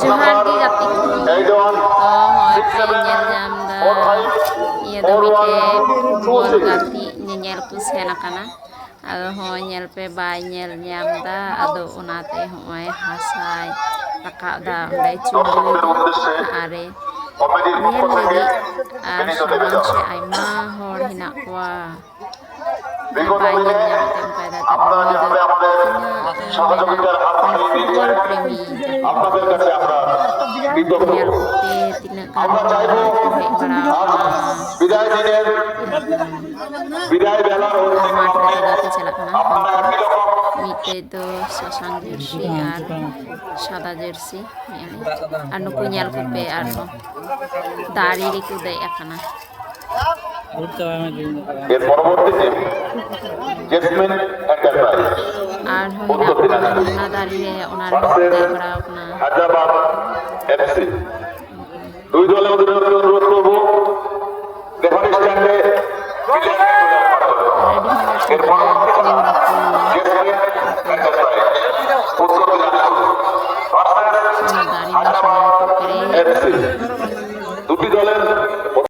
જહાંગીર આપી આપણે ᱤᱭᱟᱹ ᱫᱚ ᱢᱤᱫᱴᱮᱡ ᱜᱟᱛᱮᱜ ᱧᱮᱧᱮᱞ ᱠᱚ ᱥᱮᱱ ᱟᱠᱟᱱᱟ ᱟᱫᱚ ᱦᱚᱸ ᱧᱮᱞ ᱯᱮ ᱵᱟᱭ ᱧᱮᱞ ᱧᱟᱢ ᱮᱫᱟ ᱟᱫᱚ ᱚᱱᱟᱛᱮ ᱦᱚᱸᱜᱼᱚᱭ ᱦᱟᱥᱟᱭ ᱨᱟᱠᱟᱵ ᱮᱫᱟ ᱚᱸᱰᱮ ᱪᱩᱢᱵᱩᱞ ᱟᱨᱮ ᱧᱮᱞ ᱞᱟᱹᱜᱤᱫ ᱟᱨ ᱥᱟᱢᱟᱝ ᱥᱮ ᱟᱭᱢᱟ ᱦᱚᱲ ᱦᱮᱱᱟᱜ ᱠᱚᱣᱟ ᱵᱟᱭ ᱧᱮᱞ ᱧᱟᱢᱮᱫ ᱛᱮ ᱚᱱᱠᱟᱭ ᱫᱟ সহযোগিতার হাত বাড়িয়ে আপনাদের কাছে আমরা বিজ্ঞপ্ত আমরা চাইব বিদায় দিনের বিদায় বেলার আপনারা একই রকম। তো শশাঙ্ক জার্সি আর ᱧᱮᱞ ᱠᱚᱯᱮ ᱟᱨ ᱫᱟᱨᱮ ᱨᱮᱠᱚ ᱫᱮᱡ ᱟᱠᱟᱱᱟ আর